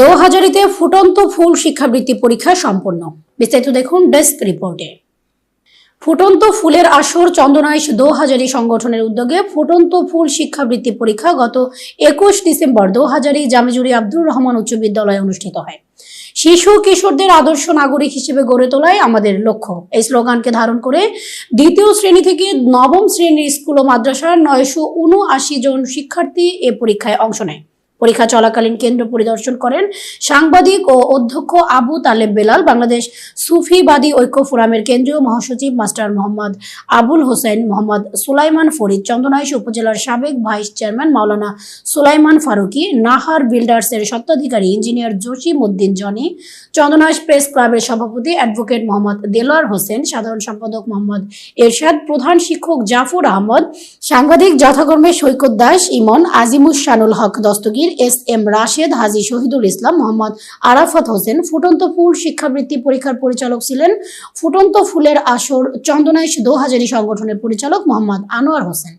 দোহাজারিতে ফুটন্ত ফুল শিক্ষাবৃত্তি পরীক্ষা সম্পন্ন। বিস্তারিত দেখুন ডেস্ক রিপোর্টে। ফুটন্ত ফুলের আসর চন্দনাইশ দোহাজারি সংগঠনের উদ্যোগে ফুটন্ত ফুল শিক্ষাবৃত্তি পরীক্ষা গত একুশ ডিসেম্বর দোহাজারি জামিজুরি আব্দুর রহমান উচ্চ বিদ্যালয়ে অনুষ্ঠিত হয়। শিশু কিশোরদের আদর্শ নাগরিক হিসেবে গড়ে তোলাই আমাদের লক্ষ্য। এই স্লোগানকে ধারণ করে দ্বিতীয় শ্রেণি থেকে নবম শ্রেণির স্কুল ও মাদ্রাসার নয়শো উনআশি জন শিক্ষার্থী এ পরীক্ষায় অংশ নেয়। পরীক্ষা চলাকালীন কেন্দ্র পরিদর্শন করেন সাংবাদিক ও অধ্যক্ষ আবু তালেব বেলাল, বাংলাদেশ সুফিবাদী ঐক্য ফোরামের কেন্দ্রীয় মহাসচিব মাস্টার মোহাম্মদ আবুল হোসেন, মোহাম্মদ সুলাইমান ফরিদ, চন্দনাইশ উপজেলার সাবেক ভাইস চেয়ারম্যান মাওলানা সুলাইমান ফারুকি, নাহার বিল্ডার্সের স্বত্বাধিকারী engineer Jasim Uddin Johnny, Chandanaish press ক্লাবের সভাপতি অ্যাডভোকেট মোহাম্মদ দেলোয়ার হোসেন, সাধারণ সম্পাদক মোহাম্মদ এরশাদ, প্রধান শিক্ষক জাফর আহমদ, সাংবাদিক যথাক্রমে সৈকত দাস, ইমন আজিমুস শানুল হক দস্তগীর এস এম রাশেদ, হাজি শহীদুল ইসলাম মোহাম্মদ আরাফাত হোসেন, ফুটন্ত ফুল শিক্ষাবৃত্তি পরীক্ষার পরিচালক ছিলেন ফুটন্ত ফুলের আসর চন্দনাইশ দোহাজারি সংগঠনের পরিচালক মোহাম্মদ আনোয়ার হোসেন।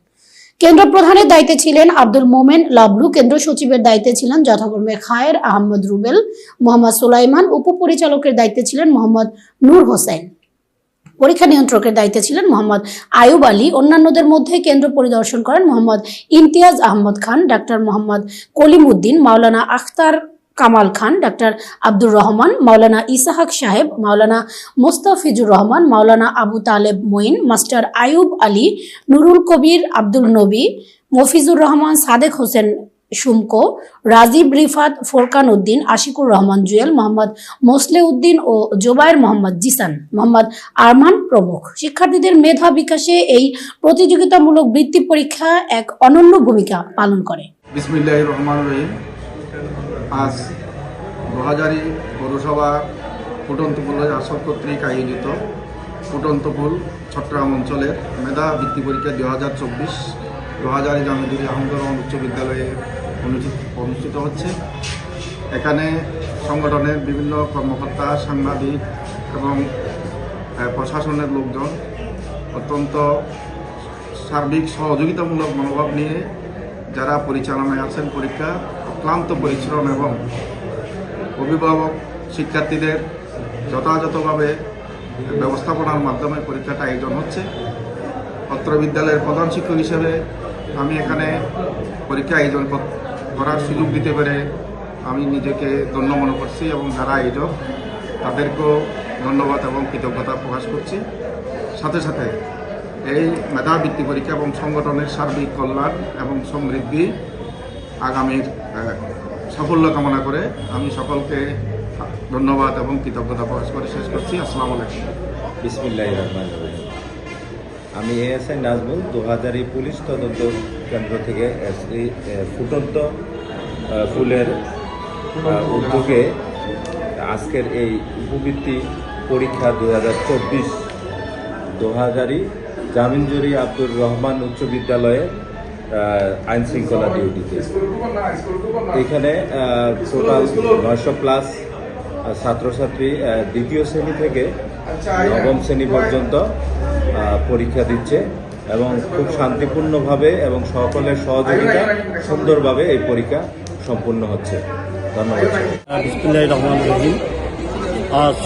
কেন্দ্র প্রধানের দায়িত্বে ছিলেন আব্দুল মোমেন লাবলু, কেন্দ্র সচিবের দায়িত্বে ছিলেন যথাক্রমে খায়ের আহমদ রুবেল, মোহাম্মদ সুলাইমান, উপপরিচালকের দায়িত্বে ছিলেন মোহাম্মদ নূর হোসেন। পরীক্ষা নিয়ন্ত্রকের দায়িত্বে ছিলেন মোহাম্মদ আয়ুব আলী। অন্যান্যদের মধ্যে কেন্দ্র পরিদর্শন করেন Mohammad Imtiaz Ahmed Khan, doctor Mohammad Kalim Uddin Maulana Akhtar Kamal Khan, doctor Abdur Rahman, Maulana Ishaq Saheb, Maulana Mostafizur Rahman, Maulana Abu Taleb Moin, master Ayub Ali, Nurul Kabir Abdul Nabi, Mafizur Rahman Sadek Hossain Sumko Rajib Rifat Forkan Uddin Ashikur Rahman Jewel, Mohammad Mosle Uddin ও জোবায়ের মোহাম্মদ জিসান, মোহাম্মদ আরমান প্রমুখ। শিক্ষার্থীদের মেধা বিকাশে এই প্রতিযোগিতামূলক বৃত্তি পরীক্ষা এক অনন্য ভূমিকা পালন করে। বিসমিল্লাহ রহমান রহিম। আজ দোহাজারি পৌরসভা ফুটন্তপুল আসর কর্তৃক আয়োজিত ফুটন্তপুল চট্টগ্রাম অঞ্চলের মেধা বৃত্তি পরীক্ষা দু হাজার চব্বিশ, দোহাজারি জামিদুরি আহমদুর রহমান উচ্চ বিদ্যালয়ে অনুষ্ঠিত হচ্ছে। এখানে সংগঠনের বিভিন্ন কর্মকর্তা, সাংবাদিক এবং প্রশাসনের লোকজন অত্যন্ত সার্বিক সহযোগিতামূলক মনোভাব নিয়ে যারা পরিচালনায় আছেন পরীক্ষা, অক্লান্ত পরিশ্রম এবং অভিভাবক শিক্ষার্থীদের যথাযথভাবে ব্যবস্থাপনার মাধ্যমে পরীক্ষাটা আয়োজন হচ্ছে। অত্র বিদ্যালয়ের প্রধান শিক্ষক হিসেবে আমি এখানে পরীক্ষা আয়োজন করার সুযোগ দিতে পেরে আমি নিজেকে ধন্য মনে করছি এবং যারা আয়োজক তাদেরকেও ধন্যবাদ এবং কৃতজ্ঞতা প্রকাশ করছি। সাথে সাথে এই মেধা বৃত্তি পরীক্ষা এবং সংগঠনের সার্বিক কল্যাণ এবং সমৃদ্ধি আগামীর সাফল্য কামনা করে আমি সকলকে ধন্যবাদ এবং কৃতজ্ঞতা প্রকাশ করে শেষ করছি। আসসালামু আলাইকুম। বিসমিল্লাহ আমি এএসআই নাজমুল দু হাজারি পুলিশ তদন্ত কেন্দ্র থেকে এই, ফুটন্ত ফুলের উদ্যোগে আজকের এই উপবৃত্তি পরীক্ষা দু হাজার চব্বিশ দু হাজারি জামিনজুরি আব্দুর রহমান উচ্চ বিদ্যালয়ে আইন শৃঙ্খলা ডিউটিতে। এখানে টোটাল নয়শো প্লাস ছাত্রছাত্রী দ্বিতীয় শ্রেণি থেকে নবম শ্রেণি পর্যন্ত পরীক্ষা দিচ্ছে। এবং খুব শান্তিপূর্ণভাবে এবং সকলের সহযোগিতা সুন্দরভাবে এই পরীক্ষা সম্পূর্ণ হচ্ছে। ধন্যবাদ। রহমান রহিম। আজ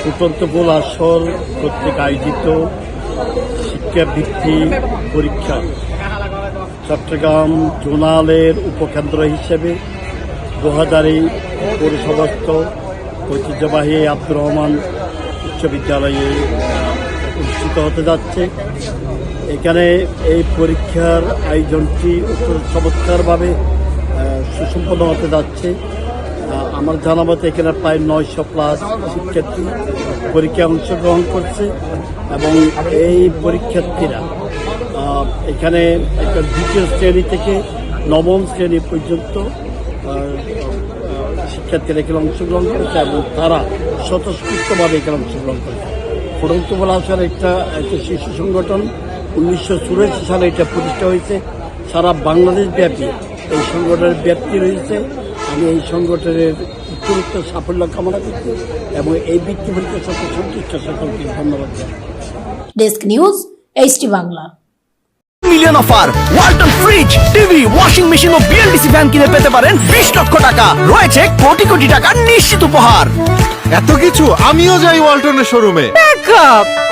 ফুটন্তপুল আসর কর্তৃক আয়োজিত শিক্ষাবৃত্তি পরীক্ষা চট্টগ্রাম জোনালের উপকেন্দ্র হিসেবে দু হাজারে পৌরসভাস্থ ঐতিহ্যবাহী আব্দুর রহমান উচ্চ বিদ্যালয়ে অনুষ্ঠিত হতে যাচ্ছে। এখানে এই পরীক্ষার আয়োজনটি চমৎকারভাবে সুসম্পন্ন হতে যাচ্ছে। আমার জানা মতে এখানে প্রায় নয়শো প্লাস শিক্ষার্থী পরীক্ষায় অংশগ্রহণ করছে এবং এই পরীক্ষার্থীরা এখানে একটা দ্বিতীয় শ্রেণি থেকে নবম শ্রেণি পর্যন্ত শিক্ষার্থীরা এখানে অংশগ্রহণ করেছে এবং তারা স্বতঃস্ফূর্তভাবে এখানে অংশগ্রহণ করেছে। বলা আসলে একটা একটা শিশু সংগঠন। উনিশশো চুরাশি সালে এটা প্রতিষ্ঠা হয়েছে। সারা বাংলাদেশ ব্যাপী এই সংগঠনের ব্যাপ্তি রয়েছে। আমি এই সংগঠনের উত্তরোত্তর সাফল্য কামনা করছি এবং এই বৃত্তি পরীক্ষার সাথে সন্তুষ্ট সকলকে ধন্যবাদ desk news HT Bangla. Million offer Walton fridge TV washing machine ও বিএলডিসি ফ্যান কিনে পেতে পারেন বিশ লক্ষ টাকা। রয়েছে কোটি কোটি টাকার নিশ্চিত উপহার। এত কিছু আমিও যাই ওয়ালটনের শোরুমে। Backup!